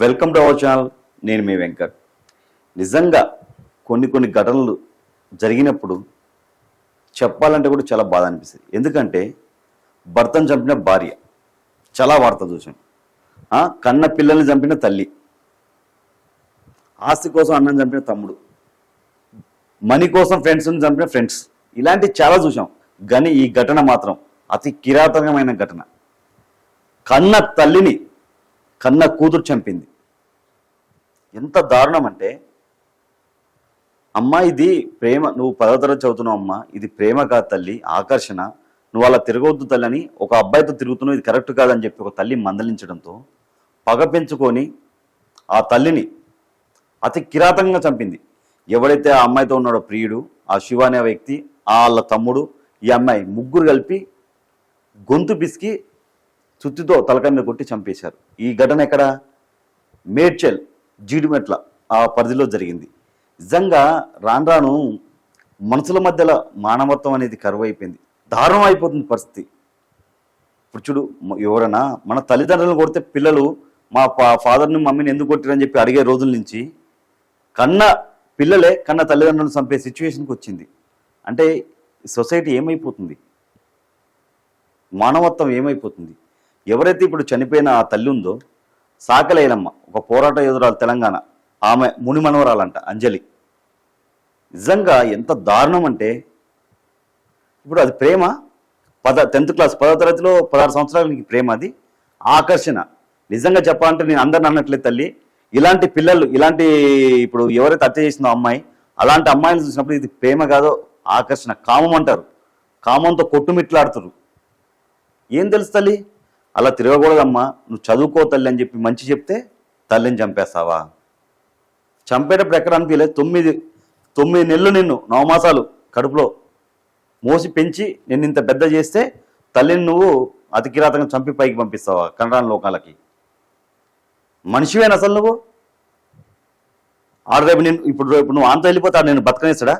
Welcome to our channel నేను మీ వెంకట్ నిజంగా కొన్ని కొన్ని ఘటనలు జరిగినప్పుడు చెప్పాలంటే కూడా చాలా బాధ అనిపిస్తుంది. ఎందుకంటే భర్తను చంపిన భార్య చాలా వార్త చూసాం కన్న పిల్లల్ని చంపిన తల్లి ఆస్తి కోసం అన్నం చంపిన తమ్ముడు మనీ కోసం ఫ్రెండ్స్ని చంపిన ఫ్రెండ్స్ ఇలాంటి చాలా చూసాం కానీ ఈ ఘటన మాత్రం అతి కిరాతకమైన ఘటన. కన్న తల్లిని కన్న కూతురు చంపింది. ఎంత దారుణం అంటే అమ్మా ఇది ప్రేమ నువ్వు పదో తరగతి చదువుతున్నావు అమ్మా ఇది ప్రేమ కాదు తల్లి ఆకర్షణ నువ్వు అలా తిరగవద్దు తల్లి అని ఒక అబ్బాయితో తిరుగుతున్నావు ఇది కరెక్ట్ కాదని చెప్పి ఒక తల్లి మందలించడంతో పగ పెంచుకొని ఆ తల్లిని అతి కిరాతంగా చంపింది. ఎవడైతే ఆ అమ్మాయితో ఉన్నాడో ప్రియుడు ఆ శివ అనే వ్యక్తి ఆ వాళ్ళ తమ్ముడు ఈ అమ్మాయి ముగ్గురు కలిపి గొంతు పిసికి సుత్తితో తలకాయ మీద కొట్టి చంపేశారు. ఈ ఘటన ఎక్కడ? మేడ్చల్ జీడిమెట్ల ఆ పరిధిలో జరిగింది. నిజంగా రాను రాను మనుషుల మధ్యలో మానవత్వం అనేది కరువు అయిపోయింది దారుణం అయిపోతుంది పరిస్థితి. ఇప్పుడు చూడు ఎవరైనా మన తల్లిదండ్రులను కొడితే పిల్లలు మా ఫా- ఫాదర్ని మమ్మీని ఎందుకు కొట్టిరని చెప్పి అడిగే రోజుల నుంచి కన్న పిల్లలే కన్న తల్లిదండ్రులను చంపే సిచ్యువేషన్కి వచ్చింది. అంటే సొసైటీ ఏమైపోతుంది? మానవత్వం ఏమైపోతుంది? ఎవరైతే ఇప్పుడు చనిపోయిన ఆ తల్లి ఉందో సాకలైనమ్మ ఒక పోరాట యోధురాలు తెలంగాణ ఆమె మునిమనవరాలంట అంజలి. నిజంగా ఎంత దారుణం అంటే ఇప్పుడు అది ప్రేమ పద టెన్త్ క్లాస్ పదో తరగతిలో పదహారు సంవత్సరాల నీకు ప్రేమ అది. ఆకర్షణ. నిజంగా చెప్పాలంటే నేను అందరిని అన్నట్లే తల్లి. ఇలాంటి పిల్లలు ఇలాంటి ఇప్పుడు ఎవరైతే హత్య చేసిందో అమ్మాయి అలాంటి అమ్మాయిని చూసినప్పుడు ఇది ప్రేమ కాదో ఆకర్షణ. కామం అంటారు. కామంతో కొట్టుమిట్లాడుతారు ఏం తెలుసు తల్లి? అలా తిరగకూడదమ్మా నువ్వు చదువుకో తల్లి అని చెప్పి మంచి చెప్తే తల్లిని చంపేస్తావా? చంపేటప్పుడు ఎక్కడ అనిపించలేదు. తొమ్మిది తొమ్మిది నెలలు నిన్ను నవమాసాలు కడుపులో మోసి పెంచి నిన్ను ఇంత పెద్ద చేస్తే తల్లిని నువ్వు అతికిరాతంగా చంపి పైకి పంపిస్తావా కనరాని లోకాలకి? మనిషివేనా అసలు నువ్వు? ఆడు రేపు నేను ఇప్పుడు రేపు నువ్వు అంత వెళ్ళిపోతాడు నేను బతకనేస్తాడా?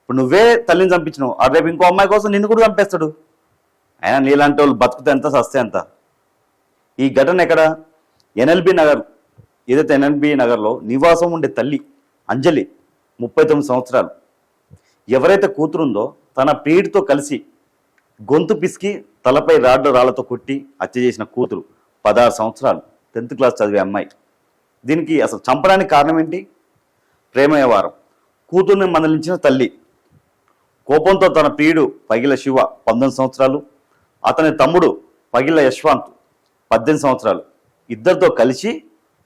ఇప్పుడు నువ్వే తల్లిని చంపించినావు. ఆడు రేపు ఇంకో అమ్మాయి కోసం నిన్ను కూడా చంపేస్తాడు. అయినా నీలాంటి వాళ్ళు బతుకుతే ఎంత సస్తే ఎంత? ఈ ఘటన ఎక్కడ? ఎన్ఎల్బి నగర్ ఏదైతే ఎన్ఎల్బి నగర్లో నివాసం ఉండే తల్లి అంజలి ముప్పై తొమ్మిది సంవత్సరాలు. ఎవరైతే కూతురుందో తన ప్రియుడితో కలిసి గొంతు పిసికి తలపై రాడ్ల రాళ్ళతో కొట్టి హత్య చేసిన కూతురు పదహారు సంవత్సరాలు టెన్త్ క్లాస్ చదివే అమ్మాయి. దీనికి అసలు చంపడానికి కారణం ఏంటి? ప్రేమ వ్యవహారం కూతుర్ని మందలించిన తల్లి కోపంతో తన ప్రియుడు పగిల శివ పంతొమ్మిది సంవత్సరాలు అతని తమ్ముడు పగిల యశ్వంత్ పద్దెనిమిది సంవత్సరాలు. ఇద్దరితో కలిసి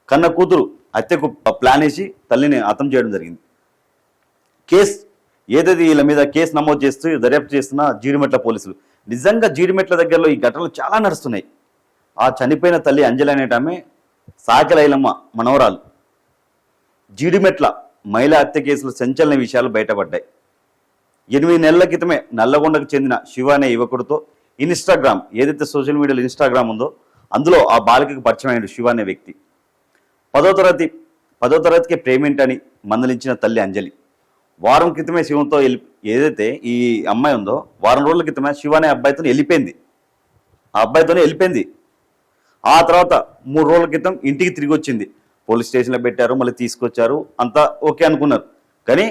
కన్న కూతురు హత్యకు ప్లాన్ వేసి తల్లిని హతం చేయడం జరిగింది. కేసు ఏదైతే వీళ్ళ మీద కేసు నమోదు చేస్తూ దర్యాప్తు చేస్తున్న జీడిమెట్ల పోలీసులు. నిజంగా జీడిమెట్ల దగ్గరలో ఈ ఘటనలు చాలా నడుస్తున్నాయి. ఆ చనిపోయిన తల్లి అంజలి అనేటామె సాకలైలమ్మ మనవరాలు. జీడిమెట్ల మహిళా హత్య కేసులో సంచలన విషయాలు బయటపడ్డాయి. ఎనిమిది నెలల క్రితమే నల్లగొండకు చెందిన శివ అనే యువకుడితో ఇన్స్టాగ్రామ్ ఏదైతే సోషల్ మీడియాలో ఇన్స్టాగ్రామ్ ఉందో అందులో ఆ బాలికకు పరిచయమైన శివ అనే వ్యక్తి. పదో తరగతి పదో తరగతికి ప్రేమేంటని మందలించిన తల్లి అంజలి. వారం క్రితమే శివంతో వెళ్ళి ఏదైతే ఈ అమ్మాయి ఉందో వారం రోజుల క్రితమే శివ అనే అబ్బాయితో వెళ్ళిపోయింది. ఆ అబ్బాయితోనే వెళ్ళిపోయింది. ఆ తర్వాత మూడు రోజుల క్రితం ఇంటికి తిరిగి వచ్చింది. పోలీస్ స్టేషన్లో పెట్టారు మళ్ళీ తీసుకొచ్చారు అంతా ఓకే అనుకున్నారు. కానీ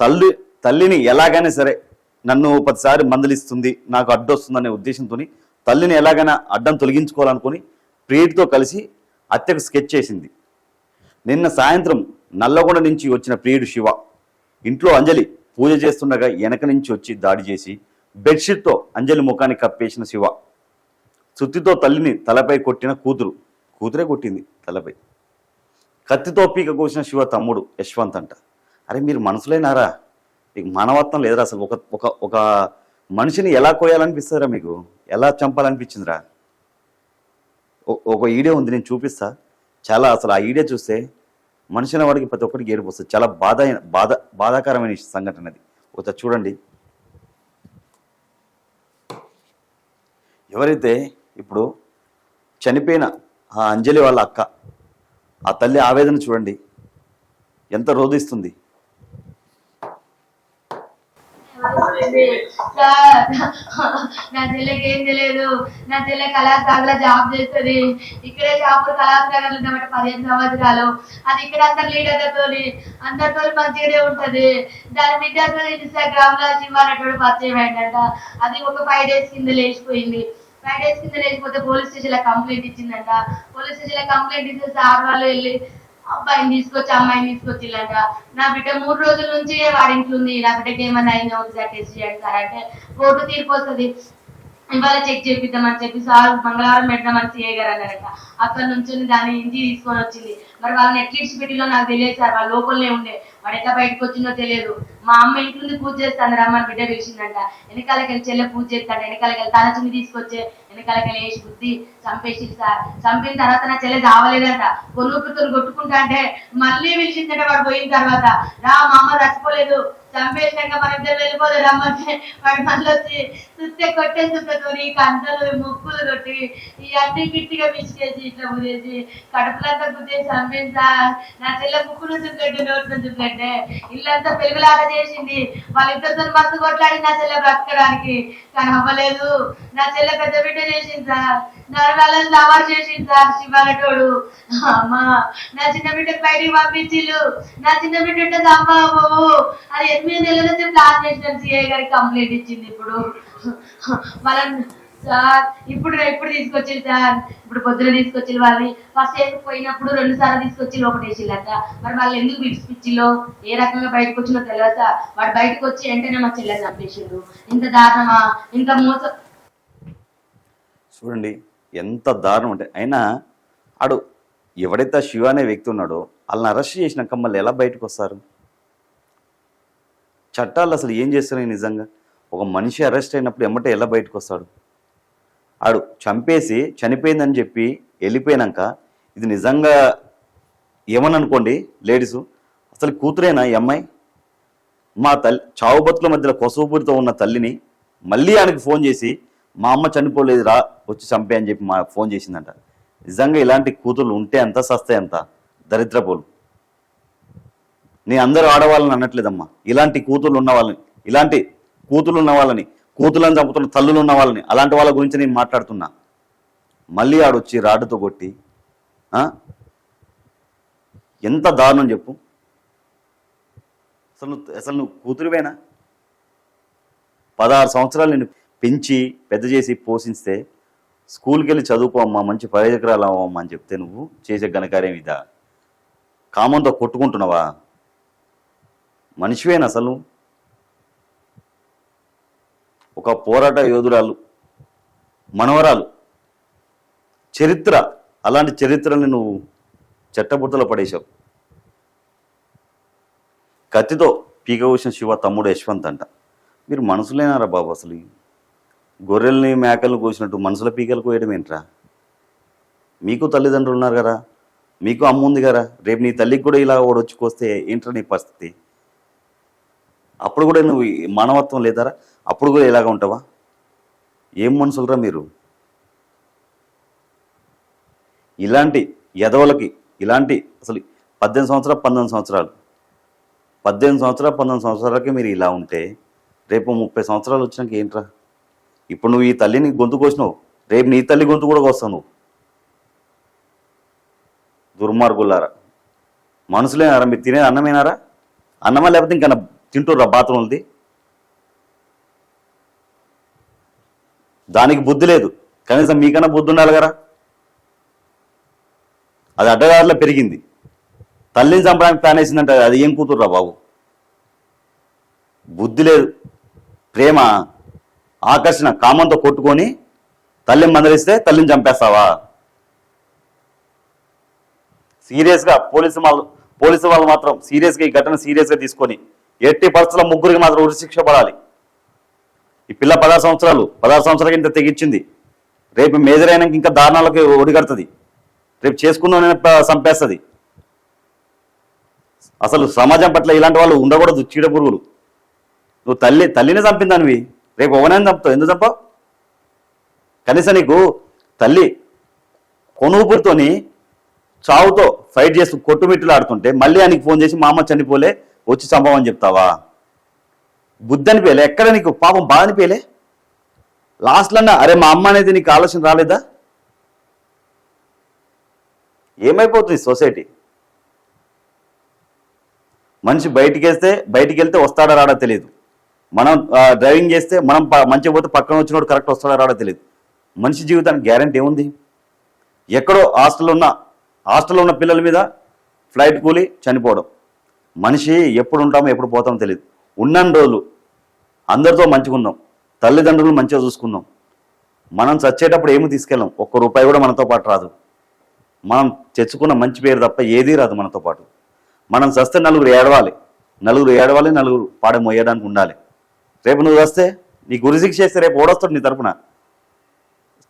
తల్లి తల్లిని ఎలాగైనా సరే నన్ను పదిసారి మందలిస్తుంది నాకు అడ్డొస్తుందనే ఉద్దేశంతో తల్లిని ఎలాగైనా అడ్డం తొలగించుకోవాలనుకుని ప్రియుడితో కలిసి హత్యకు స్కెచ్ చేసింది. నిన్న సాయంత్రం నల్లగొండ నుంచి వచ్చిన ప్రియుడు శివ ఇంట్లో అంజలి పూజ చేస్తుండగా వెనక నుంచి వచ్చి దాడి చేసి బెడ్షీట్తో అంజలి ముఖాన్ని కప్పేసిన శివ సుత్తితో తల్లిని తలపై కొట్టిన కూతురు. కూతురే కొట్టింది తలపై. కత్తితో పీక కోసిన శివ తమ్ముడు యశ్వంత్ అంట. అరే మీరు మనసులేనారా? మీకు మానవత్వం లేదురా అసలు. ఒక ఒక ఒక మనిషిని ఎలా కోయాలనిపిస్తుందిరా మీకు? ఎలా చంపాలనిపించిందిరా? ఒక ఈడియో ఉంది నేను చూపిస్తా. చాలా అసలు ఆ ఈడియో చూస్తే మనిషిన వాడికి ప్రతి ఒక్కరికి ఏడిపోస్తుంది చాలా బాధ అయిన- బాధ బాధాకరమైన సంఘటన అది. ఒకసారి చూడండి. ఎవరైతే ఇప్పుడు చనిపోయిన ఆ అంజలి వాళ్ళ అక్క ఆ తల్లి ఆవేదన చూడండి. ఎంత రోధిస్తుంది. వదిలిపోయింది. సార్ నా చెల్లెకి ఏం తెలియదు. నా చెల్లె కళాశాల జాబ్ చేస్తుంది. ఇక్కడే షాపులు కళాశాలలో ఉన్నమాట పదిహేను సంవత్సరాలు. అది ఇక్కడ అందరు లీడర్లతో అందరితో మంచిగానే ఉంటది. దాని విద్యార్థులు ఇన్స్టాగ్రామ్లో శివానటువంటి పరిచయం ఏంటంట అది ఒక ఫైవ్ డేస్ కింద లేచిపోయింది. ఫైవ్ డేస్ కింద లేచిపోతే పోలీస్ స్టేషన్లో కంప్లైంట్ ఇచ్చిందంట. పోలీస్ స్టేషన్లో కంప్లైంట్ ఇస్తే సార్ వాళ్ళు వెళ్ళి అబ్బాయిని తీసుకొచ్చి అమ్మాయిని తీసుకొచ్చిల్లంట నా బిడ్డ మూడు రోజుల నుంచి వాడి ఇంట్లో ఉంది నా బిడ్డకి ఏమైనా అయిందో ఒకసారి టెస్ట్ చేయండి సార్ అంటే కోర్టు తీర్పు వస్తుంది. ఇవాళ చెక్ చేపిద్దామని చెప్పి సార్ మంగళవారం పెట్టినామని సీఏ గారు అన్నారట. అక్కడ నుంచి దాన్ని ఇంటికి తీసుకొని వచ్చింది. మరి వాళ్ళని ఎట్లీస్ట్ పెట్టిలో నాకు తెలియదు సార్ వాళ్ళ లోపలనే ఉండే. వాడు ఎట్లా బయటకు వచ్చిందో తెలియదు. మా అమ్మ ఇంటి పూజ చేస్తాను మన బిడ్డ పిలిచిందంట. వెనకాలకెళ్ళి చెల్లె పూజ చేస్తాడు వెనకాలకెళ్ళి తన చున్ని తీసుకొచ్చే వెనకాలకెళ్ళి వేసి బుద్ధి చంపేసి సార్. చంపిన తర్వాత నా చెల్లె దావలేదంట కొనుక్కుతో కొట్టుకుంటా అంటే మళ్ళీ పిలిచిందంటే వాడు పోయిన తర్వాత. రా మా అమ్మ చచ్చిపోలేదు. చంపేసినాక మన ఇద్దరు వెళ్ళిపోదు రమ్మంటే వాడు మళ్ళీ వచ్చి సుత్తే కొట్టే కంటలు ముక్కులు కొట్టి ఇవన్నీ గిట్టిగా మిసికేసి ఇట్లా గుదేసి కడుపులంతా గుద్దేసి చంపేసా నా చెల్లె ముక్కులు చుట్టూ పెట్టే నోటి నుంచి ఇల్లంతా పెరుగులాట చేసింది. వాళ్ళిద్దరితో మస్తు కొట్లాడి నా చెల్లె బ్రతకడానికి. కానీ అవ్వలేదు. నా చెల్లె పెద్ద బిడ్డ చేసింది సార్ నా వాళ్ళని లవర్ చేసింది సార్ శివాలటోడు అమ్మా నా చిన్న బిడ్డ బయటికి పంపించిల్లు నా చిన్న బిడ్డ ఉంటుంది అమ్మ బాబు అది ఎనిమిది నెలల నుంచి ప్లాన్ చేసిన సిఐ గారికి కంప్లైంట్ ఇచ్చింది ఇప్పుడు. వాళ్ళని సార్ ఇప్పుడు ఇప్పుడు తీసుకొచ్చి సార్. ఇప్పుడు పొద్దున తీసుకొచ్చి వాళ్ళని. ఫస్ట్ పోయినప్పుడు రెండు సార్లు తీసుకొచ్చి ఒకటి వేసిల్లాక మరి వాళ్ళు ఎందుకు విడిచిపిచ్చిలో ఏ రకంగా బయటకు వచ్చిందో తెలియదు సార్. వాడు బయటకు వచ్చి వెంటనే మా చెల్లెని చంపేసిండు. ఇంత దారుణమా? ఇంత మోసం చూడండి ఎంత దారుణం అంటే అయినా ఆడు ఎవడైతే ఆ శివ అనే వ్యక్తి ఉన్నాడో వాళ్ళని అరెస్ట్ చేసినాక మళ్ళీ ఎలా బయటకు వస్తారు? చట్టాలు అసలు ఏం చేస్తున్నాయి నిజంగా? ఒక మనిషి అరెస్ట్ అయినప్పుడు ఎమ్మటే ఎలా బయటకు వస్తాడు? ఆడు చంపేసి చనిపోయిందని చెప్పి వెళ్ళిపోయినాక ఇది నిజంగా ఏమని అనుకోండి లేడీసు అసలు కూతురేనా ఈ అమ్మాయి? మా తల్లి చావు బతుల మధ్యలో కొసవుపురితో ఉన్న తల్లిని మళ్ళీ ఆయనకి ఫోన్ చేసి మా అమ్మ చనిపోలేదు రా వచ్చి చంపే అని చెప్పి మా ఫోన్ చేసిందంట. నిజంగా ఇలాంటి కూతుర్లు ఉంటే ఎంత సస్తే ఎంత దరిద్రపోలు నేను అందరూ ఆడవాళ్ళని అనట్లేదమ్మా. ఇలాంటి కూతుర్లు ఉన్న వాళ్ళని ఇలాంటి కూతుర్లు ఉన్న వాళ్ళని కూతులను చంపుతున్న తల్లులు ఉన్న వాళ్ళని అలాంటి వాళ్ళ గురించి నేను మాట్లాడుతున్నా. మళ్ళీ ఆడొచ్చి రాడ్డుతో కొట్టి ఎంత దారుణం చెప్పు. అసలు నువ్వు అసలు నువ్వు కూతురువేనా? పదహారు సంవత్సరాలు నేను పెంచి పెద్ద చేసి పోషిస్తే స్కూల్కి వెళ్ళి చదువుకో అమ్మా మంచి ప్రయోజకరాలు అవ్వమ్మా అని చెప్తే నువ్వు చేసే ఘనకార్యం ఇదా? కామంతో కొట్టుకుంటున్నావా? మనిషివేనా అసలు నువ్వు? ఒక పోరాట యోధురాలు మనవరాలు చరిత్ర అలాంటి చరిత్రని నువ్వు చెట్టబుట్టలో పడేశావు. కత్తితో పీక శివ తమ్ముడు యశ్వంత్ అంట. మీరు మనసులేనారా బాబు అసలు? గొర్రెల్ని మేకల్ని కోసినట్టు మనసుల పీకలు కోయడం ఏంట్రా? మీకు తల్లిదండ్రులు ఉన్నారు కదా? మీకు అమ్మ ఉంది కదా? రేపు నీ తల్లికి కూడా ఇలా ఓడొచ్చుకొస్తే కోస్తే ఏంట్రా నీ పరిస్థితి? అప్పుడు కూడా నువ్వు మానవత్వం లేదారా? అప్పుడు కూడా ఇలాగ ఉంటావా? ఏం మనుషులరా మీరు? ఇలాంటి ఎదవలకి ఇలాంటి అసలు పద్దెనిమిది సంవత్సరాలు పంతొమ్మిది సంవత్సరాలు. పద్దెనిమిది సంవత్సరాలు పంతొమ్మిది సంవత్సరాలకి మీరు ఇలా ఉంటే రేపు ముప్పై సంవత్సరాలు వచ్చినాక ఏంట్రా? ఇప్పుడు నువ్వు ఈ తల్లిని గొంతు కోసినావు. రేపు నీ తల్లి గొంతు కూడా కోస్తావు నువ్వు. దుర్మార్గులారా. మనుషులేనారా మీరు తినే అన్నమేనారా? అన్నమా లేకపోతే ఇంకా తింటుర్రా బాత్రూమ్లది దానికి బుద్ధి లేదు. కనీసం మీకన్నా బుద్ధి ఉండాలి కదా. అది అడ్డదారిలో పెరిగింది. తల్లిని చంపడానికి ప్లాన్ వేసిందంటే అది ఏం కూతురురా బాబు? బుద్ధి లేదు. ప్రేమ ఆకర్షణ కామంతో కొట్టుకొని తల్లిని మందలిస్తే తల్లిని చంపేస్తావా? సీరియస్గా పోలీసు వాళ్ళు పోలీసు వాళ్ళు మాత్రం సీరియస్గా ఈ ఘటన సీరియస్గా తీసుకొని ఎట్టి పరిస్థితుల్లో ముగ్గురికి మాత్రం ఉరిశిక్ష పడాలి. ఈ పిల్ల పదహారు సంవత్సరాలు పదహారు సంవత్సరాలకి ఇంత తెగించింది రేపు మేజర్ అయినాక ఇంకా దారుణాలకి ఒడిగడుతుంది. రేపు చేసుకుందాం చంపేస్తుంది. అసలు సమాజం పట్ల ఇలాంటి వాళ్ళు ఉండకూడదు చీడ పురుగులు. నువ్వు తల్లి తల్లిని చంపిందానివి. రేపు ఎవరైనా చంపుతావు. ఎందుకు చంపావు? కనీసం నీకు తల్లి కొనుగుపురితోని చావుతో ఫైట్ చేస్తూ కొట్టుమిట్టులు ఆడుతుంటే మళ్ళీ ఆయనకి ఫోన్ చేసి మా అమ్మ చనిపోలే వచ్చి చంపమని చెప్తావా? బుద్ధి అనిపించలే ఎక్కడ నీకు పాపం బాధ అనిపించలే లాస్ట్లో అరే మా అమ్మ అనేది నీకు ఆలోచన రాలేదా? ఏమైపోతుంది సొసైటీ? మనిషి బయటికి వేస్తే బయటికి వెళ్తే వస్తాడా రాడా తెలియదు మనం డ్రైవింగ్ చేస్తే మనం మంచిగా పోతే పక్కన వచ్చినోడు కరెక్ట్ వస్తాడా రాడా తెలియదు మనిషి జీవితానికి గ్యారంటీ ఏముంది? ఎక్కడో హాస్టల్లో ఉన్న హాస్టల్లో ఉన్న పిల్లల మీద ఫ్లైట్ కూలి చనిపోవడం. మనిషి ఎప్పుడు ఉంటామో ఎప్పుడు పోతామో తెలియదు ఉన్నన్ని రోజులు అందరితో మంచిగా ఉందాం తల్లిదండ్రులు మంచిగా చూసుకుందాం. మనం చచ్చేటప్పుడు ఏమి తీసుకెళ్ళాం? ఒక్క రూపాయి కూడా మనతో పాటు రాదు. మనం తెచ్చుకున్న మంచి పేరు తప్ప ఏదీ రాదు మనతో పాటు. మనం చస్తే నలుగురు ఏడవాలి. నలుగురు ఏడవాలి నలుగురు పాడ మోయడానికి ఉండాలి. రేపు నువ్వు వస్తే నీ గురిశిక్ష చేస్తే రేపు ఓడొస్తాడు నీ తరపున.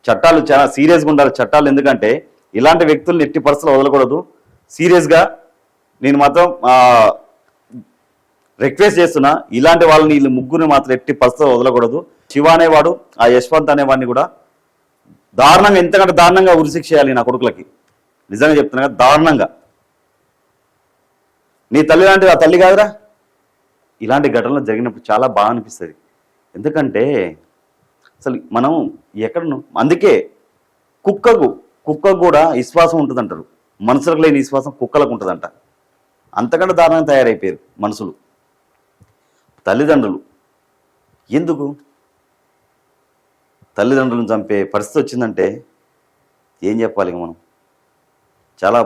చట్టాలు చాలా సీరియస్గా ఉండాలి. చట్టాలు ఎందుకంటే ఇలాంటి వ్యక్తులను ఎట్టి పరిస్థితులు వదలకూడదు. సీరియస్గా నేను మాత్రం రిక్వెస్ట్ చేస్తున్నా ఇలాంటి వాళ్ళని వీళ్ళు ముగ్గురిని మాత్రం ఎట్టి పరిస్థితులు వదలకూడదు. శివ అనేవాడు ఆ యశ్వంత్ అనేవాడిని కూడా దారుణంగా ఎంతకంటే దారుణంగా ఉరిశిక్ష చేయాలి నా కొడుకులకి. నిజంగా చెప్తున్నా కదా, దారుణంగా. నీ తల్లి లాంటిది ఆ తల్లి కాదురా. ఇలాంటి ఘటనలు జరిగినప్పుడు చాలా బాగా అనిపిస్తుంది. ఎందుకంటే అసలు మనం ఎక్కడ అందుకే కుక్కకు కుక్కకు కూడా విశ్వాసం ఉంటుందంటారు. మనుషులకు లేని విశ్వాసం కుక్కలకు ఉంటుందంట. అంతకంటే దారుణంగా తయారైపోయారు మనుషులు. తల్లిదండ్రులు. ఎందుకు? తల్లిదండ్రులను చంపే పరిస్థితి వచ్చిందంటే ఏం చెప్పాలి మనం? చాలా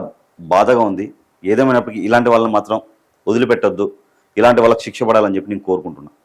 బాధగా ఉంది. ఏదేమైనప్పటికీ ఇలాంటి వాళ్ళని మాత్రం వదిలిపెట్టొద్దు. ఇలాంటి వాళ్ళకి శిక్ష పడాలని చెప్పి నేను కోరుకుంటున్నాను